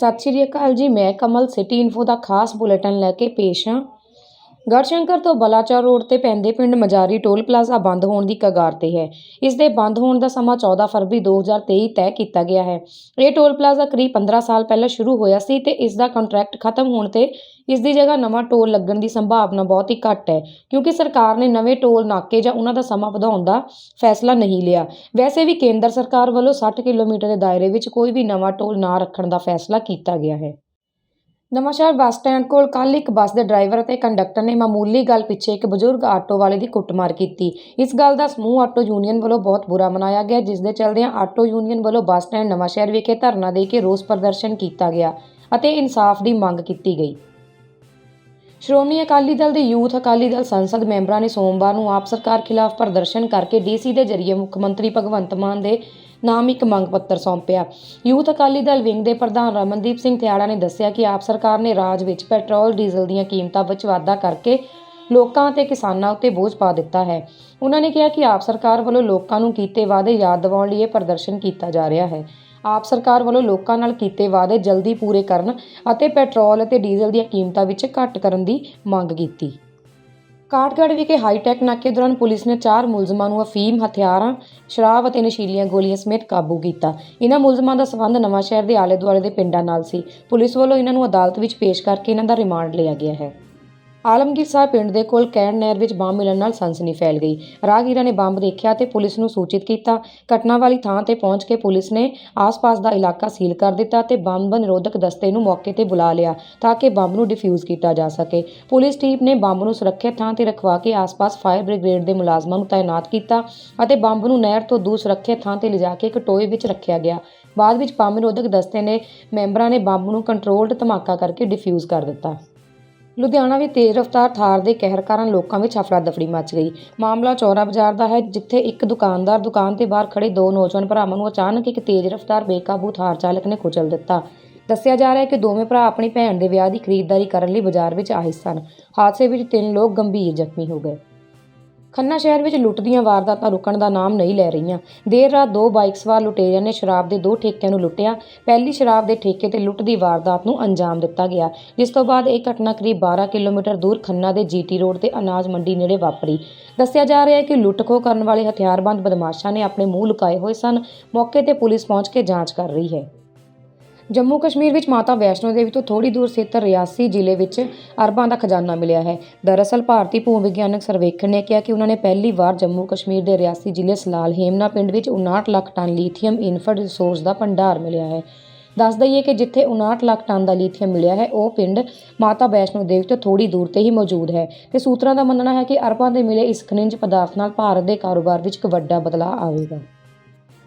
ਸਤਿ ਸ਼੍ਰੀ ਅਕਾਲ ਜੀ, ਮੈਂ ਕਮਲ ਸਿਟੀ ਇਨਫੋ ਦਾ ਖਾਸ ਬੁਲੇਟਿਨ ਲੈ ਕੇ ਪੇਸ਼ ਹਾਂ। ਗੜਸ਼ੰਕਰ ਤੋਂ ਬਲਾਚੌਰ ਰੋਡ ਤੇ ਪੈਂਦੇ ਪਿੰਡ ਮਜਾਰੀ ਟੋਲ ਪਲਾਜ਼ਾ ਬੰਦ ਹੋਣ ਦੀ ਕਗਾਰ ਤੇ ਹੈ। ਇਸ ਦੇ ਬੰਦ ਹੋਣ ਦਾ ਸਮਾਂ 14 ਫਰਵਰੀ 2023 ਤੈਅ ਕੀਤਾ ਗਿਆ ਹੈ। ਇਹ ਟੋਲ ਪਲਾਜ਼ਾ ਕਰੀਬ 15 ਸਾਲ ਪਹਿਲਾਂ ਸ਼ੁਰੂ ਹੋਇਆ ਸੀ ਤੇ ਇਸ ਦਾ ਕੰਟਰੈਕਟ ਖਤਮ ਹੋਣ ਤੇ ਇਸ ਦੀ ਜਗ੍ਹਾ ਨਵਾਂ ਟੋਲ ਲੱਗਣ ਦੀ ਸੰਭਾਵਨਾ ਬਹੁਤ ਹੀ ਘੱਟ ਹੈ, ਕਿਉਂਕਿ ਸਰਕਾਰ ਨੇ ਨਵੇਂ ਟੋਲ ਨਾਕੇ ਜਾਂ ਉਹਨਾਂ ਦਾ ਸਮਾਂ ਵਧਾਉਣ ਦਾ ਫੈਸਲਾ ਨਹੀਂ ਲਿਆ। ਵੈਸੇ ਵੀ ਕੇਂਦਰ ਸਰਕਾਰ ਵੱਲੋਂ 60 ਕਿਲੋਮੀਟਰ ਦੇ ਦਾਇਰੇ ਵਿੱਚ ਕੋਈ ਵੀ ਨਵਾਂ ਟੋਲ ਨਾ ਰੱਖਣ ਦਾ ਫੈਸਲਾ ਕੀਤਾ ਗਿਆ ਹੈ। ਨਵਾਂਸ਼ਹਿਰ ਬੱਸ ਸਟੈਂਡ ਕੋਲ ਕੱਲ ਇੱਕ ਬੱਸ ਦੇ ਡਰਾਈਵਰ ਅਤੇ ਕੰਡਕਟਰ ਨੇ ਮਾਮੂਲੀ ਗੱਲ ਪਿੱਛੇ ਇੱਕ ਬਜ਼ੁਰਗ ਆਟੋ ਵਾਲੇ ਦੀ ਕੁੱਟਮਾਰ ਕੀਤੀ। ਇਸ ਗੱਲ ਦਾ ਸਮੂਹ ਆਟੋ ਯੂਨੀਅਨ ਵੱਲੋਂ ਬਹੁਤ ਬੁਰਾ ਮਨਾਇਆ ਗਿਆ, ਜਿਸ ਦੇ ਚੱਲਦਿਆਂ ਆਟੋ ਯੂਨੀਅਨ ਵੱਲੋਂ ਬੱਸ ਸਟੈਂਡ ਨਵਾਂਸ਼ਹਿਰ ਵਿਖੇ ਧਰਨਾ ਦੇ ਕੇ ਰੋਸ ਪ੍ਰਦਰਸ਼ਨ ਕੀਤਾ ਗਿਆ ਅਤੇ ਇਨਸਾਫ ਦੀ ਮੰਗ ਕੀਤੀ ਗਈ। ਸ਼੍ਰੋਮਣੀ ਅਕਾਲੀ ਦਲ ਦੇ ਯੂਥ ਅਕਾਲੀ ਦਲ ਸੰਸਦ ਮੈਂਬਰਾਂ ਨੇ ਸੋਮਵਾਰ ਨੂੰ ਆਪ ਸਰਕਾਰ ਖਿਲਾਫ ਪ੍ਰਦਰਸ਼ਨ ਕਰਕੇ ਡੀਸੀ ਦੇ ਜ਼ਰੀਏ ਮੁੱਖ ਮੰਤਰੀ ਭਗਵੰਤ ਮਾਨ ਦੇ ਨਾਮ ਇੱਕ ਮੰਗ ਪੱਤਰ ਸੌਂਪਿਆ। ਯੂਥ ਅਕਾਲੀ ਦਲ ਵਿੰਗ ਦੇ ਪ੍ਰਧਾਨ ਰਮਨਦੀਪ ਸਿੰਘ ਥਿਆੜਾ ਨੇ ਦੱਸਿਆ ਕਿ ਆਪ ਸਰਕਾਰ ਨੇ ਰਾਜ ਵਿੱਚ ਪੈਟਰੋਲ, ਡੀਜ਼ਲ ਦੀਆਂ ਕੀਮਤਾਂ ਵਿੱਚ ਵਾਧਾ ਕਰਕੇ ਲੋਕਾਂ ਅਤੇ ਕਿਸਾਨਾਂ ਉੱਤੇ ਬੋਝ ਪਾ ਦਿੱਤਾ ਹੈ। ਉਹਨਾਂ ਨੇ ਕਿਹਾ ਕਿ ਆਪ ਸਰਕਾਰ ਵੱਲੋਂ ਲੋਕਾਂ ਨੂੰ ਕੀਤੇ ਵਾਅਦੇ ਯਾਦ ਦਿਵਾਉਣ ਲਈ ਇਹ ਪ੍ਰਦਰਸ਼ਨ ਕੀਤਾ ਜਾ ਰਿਹਾ ਹੈ। ਆਪ ਸਰਕਾਰ ਵੱਲੋਂ ਲੋਕਾਂ ਨਾਲ ਕੀਤੇ ਵਾਅਦੇ ਜਲਦੀ ਪੂਰੇ ਕਰਨ ਅਤੇ ਪੈਟਰੋਲ ਅਤੇ ਡੀਜ਼ਲ ਦੀਆਂ ਕੀਮਤਾਂ ਵਿੱਚ ਘੱਟ ਕਰਨ ਦੀ ਮੰਗ ਕੀਤੀ। ਕਾਠਗੜ੍ਹ ਵਿਖੇ ਹਾਈਟੈਕ ਨਾਕੇ ਦੌਰਾਨ ਪੁਲਿਸ ਨੇ ਚਾਰ ਮੁਲਜ਼ਮਾਂ ਨੂੰ ਅਫੀਮ, ਹਥਿਆਰਾਂ, ਸ਼ਰਾਬ ਅਤੇ ਨਸ਼ੀਲੀਆਂ ਗੋਲੀਆਂ ਸਮੇਤ ਕਾਬੂ ਕੀਤਾ। ਇਹਨਾਂ ਮੁਲਜ਼ਮਾਂ ਦਾ ਸਬੰਧ ਨਵਾਂ ਸ਼ਹਿਰ ਦੇ ਆਲੇ ਦੁਆਲੇ ਦੇ ਪਿੰਡਾਂ ਨਾਲ ਸੀ। ਪੁਲਿਸ ਵੱਲੋਂ ਇਹਨਾਂ ਨੂੰ ਅਦਾਲਤ ਵਿੱਚ ਪੇਸ਼ ਕਰਕੇ ਇਹਨਾਂ ਦਾ ਰਿਮਾਂਡ ਲਿਆ ਗਿਆ ਹੈ। ਆਲਮਗੀਰ ਸਾਹਿਬ ਪਿੰਡ ਦੇ ਕੋਲ ਕੈਂਡ ਨਹਿਰ ਵਿੱਚ ਬੰਬ ਮਿਲਣ ਨਾਲ ਸਨਸਨੀ ਫੈਲ ਗਈ। ਰਾਹਗੀਰਾਂ ਨੇ ਬੰਬ ਦੇਖਿਆ ਤੇ ਪੁਲਿਸ ਨੂੰ ਸੂਚਿਤ ਕੀਤਾ। ਘਟਨਾ ਵਾਲੀ ਥਾਂ ਤੇ ਪਹੁੰਚ ਕੇ ਪੁਲਿਸ ਨੇ ਆਸ-ਪਾਸ ਦਾ ਇਲਾਕਾ ਸੀਲ ਕਰ ਦਿੱਤਾ ਤੇ ਬੰਬ ਨਿਰੋਧਕ ਦਸਤੇ ਨੂੰ ਮੌਕੇ ਤੇ ਬੁਲਾ ਲਿਆ ਤਾਂ ਕਿ ਬੰਬ ਨੂੰ ਡਿਫਿਊਜ਼ ਕੀਤਾ ਜਾ ਸਕੇ। ਪੁਲਿਸ ਟੀਮ ਨੇ ਬੰਬ ਨੂੰ ਸੁਰੱਖਿਅਤ ਥਾਂ ਤੇ ਰਖਵਾ ਕੇ ਆਸ-ਪਾਸ ਫਾਇਰ ਬ੍ਰਿਗੇਡ ਦੇ ਮੁਲਾਜ਼ਮਾਂ ਨੂੰ ਤਾਇਨਾਤ ਕੀਤਾ ਅਤੇ ਬੰਬ ਨੂੰ ਨਹਿਰ ਤੋਂ ਦੂਰ ਸੁਰੱਖਿਅਤ ਥਾਂ ਤੇ ਲਿਜਾ ਕੇ ਇੱਕ ਟੋਏ ਵਿੱਚ ਰੱਖਿਆ ਗਿਆ। ਬਾਅਦ ਵਿੱਚ ਬੰਬ ਨਿਰੋਧਕ ਦਸਤੇ ਨੇ ਮੈਂਬਰਾਂ ਨੇ ਬੰਬ ਨੂੰ ਕੰਟਰੋਲਡ ਧਮਾਕਾ ਕਰਕੇ ਡਿਫਿਊਜ਼ ਕਰ ਦਿੱਤਾ। ਲੁਧਿਆਣਾ ਵਿੱਚ ਤੇਜ਼ ਰਫ਼ਤਾਰ ਥਾਰ ਦੇ ਕਹਿਰ ਕਾਰਨ ਲੋਕਾਂ ਵਿੱਚ ਹਫੜਾ ਦਫੜੀ ਮਚ ਗਈ। ਮਾਮਲਾ ਚੌਰਾ ਬਾਜ਼ਾਰ ਦਾ ਹੈ, ਜਿੱਥੇ ਇੱਕ ਦੁਕਾਨਦਾਰ ਦੁਕਾਨ ਤੇ ਬਾਹਰ ਖੜੇ ਦੋ ਨੌਜਵਾਨ ਭਰਾਵਾਂ ਨੂੰ ਅਚਾਨਕ ਇੱਕ ਤੇਜ਼ ਰਫ਼ਤਾਰ ਬੇਕਾਬੂ ਥਾਰ ਚਾਲਕ ਨੇ ਕੁਚਲ ਦਿੱਤਾ। ਦੱਸਿਆ ਜਾ ਰਿਹਾ ਹੈ ਕਿ ਦੋਵੇਂ ਭਰਾ ਆਪਣੀ ਭੈਣ ਦੇ ਵਿਆਹ ਦੀ ਖਰੀਦਦਾਰੀ ਕਰਨ ਲਈ ਬਾਜ਼ਾਰ ਵਿੱਚ ਆਏ ਸਨ। ਹਾਦਸੇ ਵਿੱਚ ਤਿੰਨ ਲੋਕ ਗੰਭੀਰ ਜ਼ਖਮੀ ਹੋ ਗਏ। ਖੰਨਾ ਸ਼ਹਿਰ ਵਿੱਚ ਲੁੱਟ ਦੀਆਂ ਵਾਰਦਾਤਾਂ ਰੁਕਣ ਦਾ ਨਾਮ ਨਹੀਂ ਲੈ ਰਹੀਆਂ। ਦੇਰ ਰਾਤ ਦੋ ਬਾਈਕ ਸਵਾਰ ਲੁਟੇਰਿਆਂ ਨੇ ਸ਼ਰਾਬ ਦੇ ਦੋ ਠੇਕਿਆਂ ਨੂੰ ਲੁੱਟਿਆ। ਪਹਿਲੀ ਸ਼ਰਾਬ ਦੇ ਠੇਕੇ ਤੇ ਲੁੱਟ ਦੀ ਵਾਰਦਾਤ ਨੂੰ ਅੰਜਾਮ ਦਿੱਤਾ ਗਿਆ। ਜਿਸ ਤੋਂ ਬਾਅਦ ਇਹ ਘਟਨਾ ਕਰੀਬ 12 ਕਿਲੋਮੀਟਰ ਦੂਰ ਖੰਨਾ ਦੇ ਜੀਟੀ ਰੋਡ ਤੇ ਅਨਾਜ ਮੰਡੀ ਨੇੜੇ ਵਾਪਰੀ। ਦੱਸਿਆ ਜਾ ਰਿਹਾ ਹੈ ਕਿ ਲੁੱਟ-ਖੋਹ ਕਰਨ ਵਾਲੇ ਹਥਿਆਰਬੰਦ ਬਦਮਾਸ਼ਾਂ ਨੇ ਆਪਣੇ ਮੂੰਹ ਲੁਕਾਏ ਹੋਏ ਸਨ। ਮੌਕੇ ਤੇ ਪੁਲਿਸ ਪਹੁੰਚ ਕੇ ਜਾਂਚ ਕਰ ਰਹੀ ਹੈ। ਜੰਮੂ ਕਸ਼ਮੀਰ ਵਿੱਚ ਮਾਤਾ ਵੈਸ਼ਨੋ ਦੇਵੀ ਤੋਂ ਥੋੜੀ ਦੂਰ ਸਥਿਤ ਰਿਆਸੀ ਜ਼ਿਲ੍ਹੇ ਵਿੱਚ ਅਰਬਾਂ ਦਾ ਖਜ਼ਾਨਾ ਮਿਲਿਆ ਹੈ। ਦਰਅਸਲ ਭਾਰਤੀ ਭੂ ਵਿਗਿਆਨਕ ਸਰਵੇਖਣ ਨੇ ਕਿਹਾ ਕਿ ਉਹਨਾਂ ਨੇ ਪਹਿਲੀ ਵਾਰ ਜੰਮੂ ਕਸ਼ਮੀਰ ਦੇ ਰਿਆਸੀ ਜ਼ਿਲ੍ਹੇ ਸਲਾਲ ਹੇਮਨਾ ਪਿੰਡ ਵਿੱਚ 59 lakh ton lithium inferred resource ਦਾ ਭੰਡਾਰ ਮਿਲਿਆ ਹੈ। ਦੱਸ ਦਈਏ ਕਿ ਜਿੱਥੇ 59 ਲੱਖ ਟਨ ਦਾ ਲੀਥੀਅਮ ਮਿਲਿਆ ਹੈ, ਉਹ ਪਿੰਡ ਮਾਤਾ ਵੈਸ਼ਨੋ ਦੇਵੀ ਤੋਂ ਥੋੜੀ ਦੂਰ ਤੇ ਹੀ ਮੌਜੂਦ ਹੈ ਤੇ ਸੂਤਰਾਂ ਦਾ ਮੰਨਣਾ ਹੈ ਕਿ ਅਰਬਾਂ ਦੇ ਮਿਲੇ ਇਸ ਖਣਿਜ ਪਦਾਰਥ ਨਾਲ ਭਾਰਤ ਦੇ ਕਾਰੋਬਾਰ ਵਿੱਚ ਇੱਕ ਵੱਡਾ ਬਦਲਾਅ ਆਵੇਗਾ।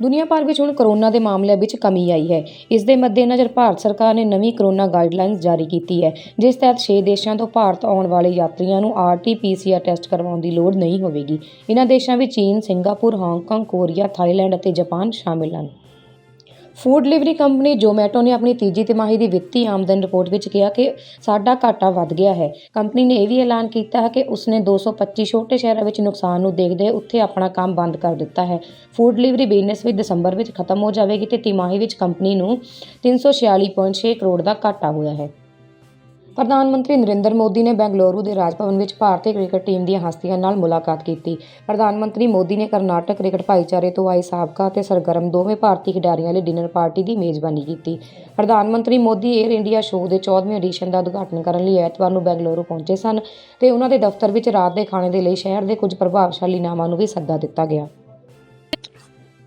ਦੁਨੀਆ ਭਰ ਵਿੱਚ ਹੁਣ ਕਰੋਨਾ ਦੇ ਮਾਮਲਿਆਂ ਵਿੱਚ ਕਮੀ ਆਈ ਹੈ। ਇਸ ਦੇ ਮੱਦੇਨਜ਼ਰ ਭਾਰਤ ਸਰਕਾਰ ਨੇ ਨਵੀਂ ਕਰੋਨਾ ਗਾਈਡਲਾਈਨਸ ਜਾਰੀ ਕੀਤੀ ਹੈ ਜਿਸ ਤਹਿਤ 6 ਦੇਸ਼ਾਂ ਤੋਂ ਭਾਰਤ ਆਉਣ ਵਾਲੇ ਯਾਤਰੀਆਂ ਨੂੰ R T P C R test ਕਰਵਾਉਣ ਦੀ ਲੋੜ ਨਹੀਂ ਹੋਵੇਗੀ। ਇਹਨਾਂ ਦੇਸ਼ਾਂ ਵਿੱਚ ਚੀਨ, Singapore, Hong Kong, Korea, Thailand ਅਤੇ ਜਾਪਾਨ ਸ਼ਾਮਿਲ ਹਨ। ਫੂਡ ਡਿਲੀਵਰੀ ਕੰਪਨੀ ਜ਼ੋਮੈਟੋ ਨੇ ਆਪਣੀ ਤੀਜੀ ਤਿਮਾਹੀ ਦੀ ਵਿੱਤੀ ਆਮਦਨ ਰਿਪੋਰਟ ਵਿੱਚ ਕਿਹਾ ਕਿ ਸਾਡਾ ਘਾਟਾ ਵੱਧ ਗਿਆ ਹੈ। ਕੰਪਨੀ ਨੇ ਇਹ ਵੀ ਐਲਾਨ ਕੀਤਾ ਹੈ ਕਿ ਉਸਨੇ 225 ਛੋਟੇ ਸ਼ਹਿਰਾਂ ਵਿੱਚ ਨੁਕਸਾਨ ਨੂੰ ਦੇਖਦੇ ਉੱਥੇ ਆਪਣਾ ਕੰਮ ਬੰਦ ਕਰ ਦਿੱਤਾ ਹੈ। ਫੂਡ ਡਿਲੀਵਰੀ ਬਿਜ਼ਨਸ ਵੀ ਦਸੰਬਰ ਵਿੱਚ ਖਤਮ ਹੋ ਜਾਵੇਗੀ ਤੇ ਤਿਮਾਹੀ ਵਿੱਚ ਕੰਪਨੀ ਨੂੰ 346.6 ਕਰੋੜ ਦਾ ਘਾਟਾ ਹੋਇਆ ਹੈ। ਪ੍ਰਧਾਨ ਮੰਤਰੀ ਨਰਿੰਦਰ ਮੋਦੀ ਨੇ ਬੈਂਗਲੁਰੂ ਦੇ ਰਾਜ ਭਵਨ ਵਿੱਚ ਭਾਰਤੀ ਕ੍ਰਿਕਟ ਟੀਮ ਦੀਆਂ ਹਸਤੀਆਂ ਨਾਲ ਮੁਲਾਕਾਤ ਕੀਤੀ। ਪ੍ਰਧਾਨ ਮੰਤਰੀ ਮੋਦੀ ਨੇ ਕਰਨਾਟਕ ਕ੍ਰਿਕਟ ਭਾਈਚਾਰੇ ਤੋਂ ਆਏ ਸਾਬਕਾ ਅਤੇ ਸਰਗਰਮ ਦੋਵੇਂ ਭਾਰਤੀ ਖਿਡਾਰੀਆਂ ਲਈ ਡਿਨਰ ਪਾਰਟੀ ਦੀ ਮੇਜ਼ਬਾਨੀ ਕੀਤੀ। ਪ੍ਰਧਾਨ ਮੰਤਰੀ ਮੋਦੀ 에ਅਰ ਇੰਡੀਆ ਸ਼ੋਅ ਦੇ 14ਵੇਂ ਐਡੀਸ਼ਨ ਦਾ ਉਦਘਾਟਨ ਕਰਨ ਲਈ ਐਤਵਾਰ ਨੂੰ ਬੈਂਗਲੁਰੂ ਪਹੁੰਚੇ ਸਨ ਤੇ ਉਹਨਾਂ ਦੇ ਦਫ਼ਤਰ ਵਿੱਚ ਰਾਤ ਦੇ ਖਾਣੇ ਦੇ ਲਈ ਸ਼ਹਿਰ ਦੇ ਕੁਝ ਪ੍ਰਭਾਵਸ਼ਾਲੀ ਨਾਮਾਂ ਨੂੰ ਵੀ ਸੱਦਾ ਦਿੱਤਾ ਗਿਆ।